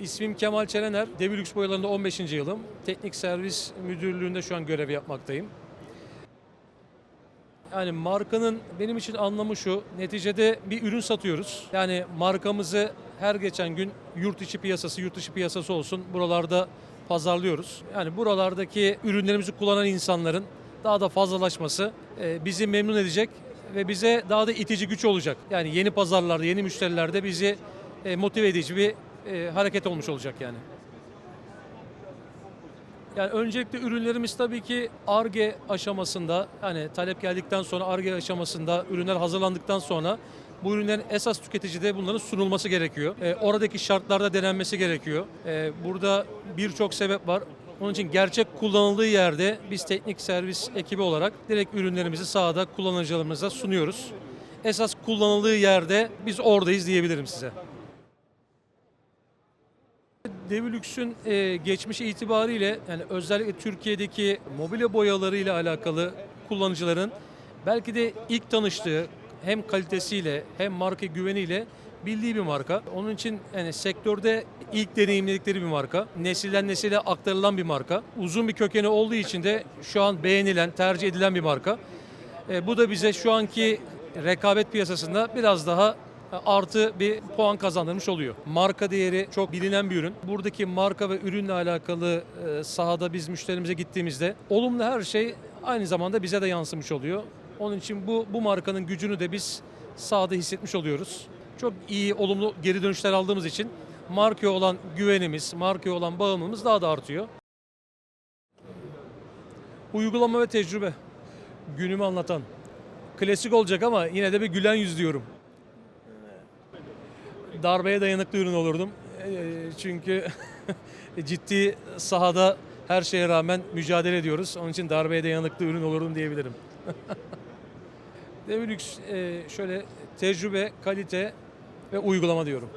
İsmim Kemal Çelener. Devilux boyalarında 15. yılım. Teknik servis müdürlüğünde şu an görev yapmaktayım. Yani markanın benim için anlamı şu. Neticede bir ürün satıyoruz. Yani markamızı her geçen gün yurt içi piyasası, yurt dışı piyasası olsun buralarda pazarlıyoruz. Yani buralardaki ürünlerimizi kullanan insanların daha da fazlalaşması e, bizi memnun edecek ve bize daha da itici güç olacak. Yani yeni pazarlarda, yeni müşterilerde bizi e, motive edici bir e, hareket olmuş olacak yani. Yani öncelikle ürünlerimiz tabii ki ARGE aşamasında yani talep geldikten sonra ARGE aşamasında ürünler hazırlandıktan sonra bu ürünlerin esas tüketicide bunların sunulması gerekiyor. Ee, oradaki şartlarda denenmesi gerekiyor. Ee, burada birçok sebep var. Onun için gerçek kullanıldığı yerde biz teknik servis ekibi olarak direkt ürünlerimizi sahada kullanıcılarımıza sunuyoruz. Esas kullanıldığı yerde biz oradayız diyebilirim size. Devilüks'ün e, geçmişi itibariyle yani özellikle Türkiye'deki mobilya boyaları ile alakalı kullanıcıların belki de ilk tanıştığı hem kalitesiyle hem marka güveniyle bildiği bir marka. Onun için yani sektörde ilk deneyimledikleri bir marka. Nesilden nesile aktarılan bir marka. Uzun bir kökeni olduğu için de şu an beğenilen, tercih edilen bir marka. E, bu da bize şu anki rekabet piyasasında biraz daha artı bir puan kazandırmış oluyor. Marka değeri çok bilinen bir ürün. Buradaki marka ve ürünle alakalı e, sahada biz müşterimize gittiğimizde olumlu her şey aynı zamanda bize de yansımış oluyor. Onun için bu bu markanın gücünü de biz sahada hissetmiş oluyoruz. Çok iyi, olumlu geri dönüşler aldığımız için markaya olan güvenimiz, markaya olan bağımlılığımız daha da artıyor. Uygulama ve tecrübe. Günümü anlatan. Klasik olacak ama yine de bir gülen yüz diyorum darbeye dayanıklı ürün olurdum. Eee, Çünkü ciddi sahada her şeye rağmen mücadele ediyoruz. Onun için darbeye dayanıklı ürün olurdum diyebilirim. Devilux eee, şöyle tecrübe, kalite ve uygulama diyorum.